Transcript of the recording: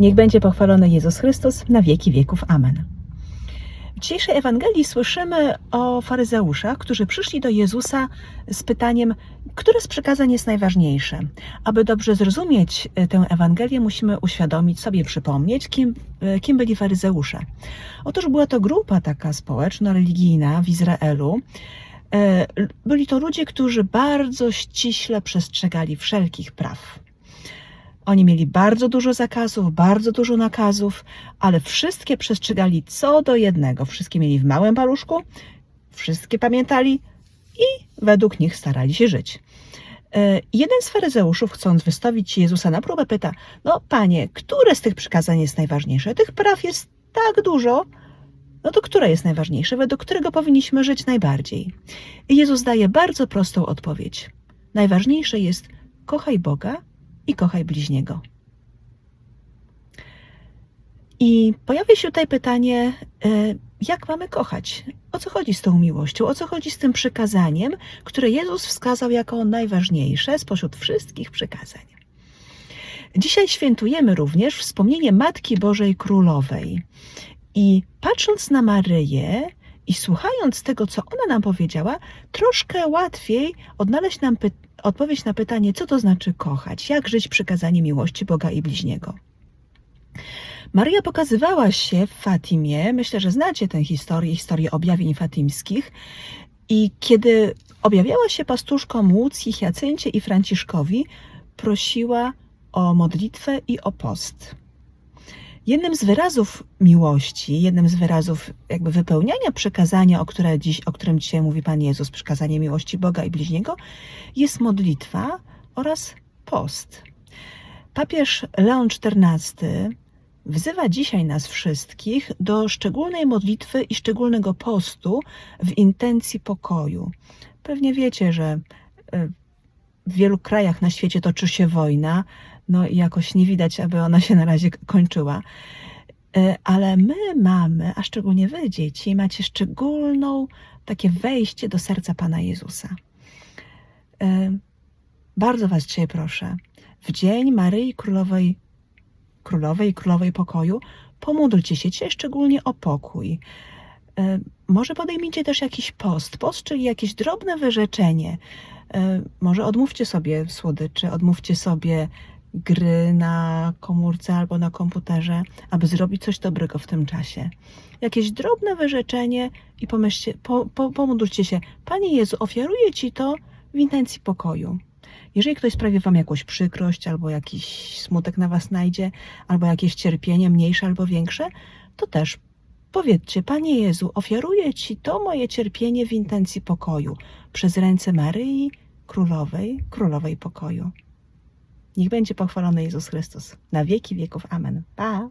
Niech będzie pochwalony Jezus Chrystus na wieki wieków. Amen. W dzisiejszej Ewangelii słyszymy o faryzeuszach, którzy przyszli do Jezusa z pytaniem, które z przykazań jest najważniejsze. Aby dobrze zrozumieć e, tę Ewangelię, musimy uświadomić sobie, przypomnieć, kim, e, kim byli faryzeusze. Otóż była to grupa taka społeczno-religijna w Izraelu. E, Byli to ludzie, którzy bardzo ściśle przestrzegali wszelkich praw. Oni mieli bardzo dużo zakazów, bardzo dużo nakazów, ale wszystkie przestrzegali co do jednego. Wszystkie mieli w małym paluszku, wszystkie pamiętali i według nich starali się żyć. E, Jeden z faryzeuszów, chcąc wystawić Jezusa na próbę, pyta: No, panie, które z tych przykazań jest najważniejsze? Tych praw jest tak dużo. No to które jest najważniejsze, według którego powinniśmy żyć najbardziej? I Jezus daje bardzo prostą odpowiedź. Najważniejsze jest kochaj Boga i kochaj bliźniego. I pojawia się tutaj pytanie, e, jak mamy kochać? O co chodzi z tą miłością? O co chodzi z tym przykazaniem, które Jezus wskazał jako najważniejsze spośród wszystkich przykazań? Dzisiaj świętujemy również wspomnienie Matki Bożej Królowej. I patrząc na Maryję i słuchając tego, co ona nam powiedziała, troszkę łatwiej odnaleźć nam odpowiedź na pytanie, co to znaczy kochać, jak żyć przykazanie miłości Boga i bliźniego. Maryja pokazywała się w Fatimie, myślę, że znacie tę historię, historię objawień fatimskich. I kiedy objawiała się pastuszkom Łucji, Hiacyncie i Franciszkowi, prosiła o modlitwę i o post. Jednym z wyrazów miłości, jednym z wyrazów jakby wypełniania przekazania, o, które dziś, o którym dzisiaj mówi Pan Jezus, przekazanie miłości Boga i bliźniego, jest modlitwa oraz post. Papież Leon XIV wzywa dzisiaj nas wszystkich do szczególnej modlitwy i szczególnego postu w intencji pokoju. Pewnie wiecie, że e, w wielu krajach na świecie toczy się wojna, no i jakoś nie widać, aby ona się na razie kończyła. E, Ale my mamy, a szczególnie wy, dzieci, macie szczególną takie wejście do serca Pana Jezusa. E, Bardzo was dzisiaj proszę, w dzień Maryi Królowej, Królowej Królowej Pokoju, pomódlcie się dzisiaj szczególnie o pokój. E, Może podejmijcie też jakiś post, post, czyli jakieś drobne wyrzeczenie. Może odmówcie sobie słodyczy, odmówcie sobie gry na komórce albo na komputerze, aby zrobić coś dobrego w tym czasie. Jakieś drobne wyrzeczenie i pomyślcie, po, po, pomódlcie się, Panie Jezu, ofiaruję Ci to w intencji pokoju. Jeżeli ktoś sprawi Wam jakąś przykrość, albo jakiś smutek na Was najdzie, albo jakieś cierpienie mniejsze albo większe, to też powiedzcie, Panie Jezu, ofiaruję Ci to moje cierpienie w intencji pokoju przez ręce Maryi, Królowej, Królowej Pokoju. Niech będzie pochwalony Jezus Chrystus. Na wieki wieków. Amen. Pa!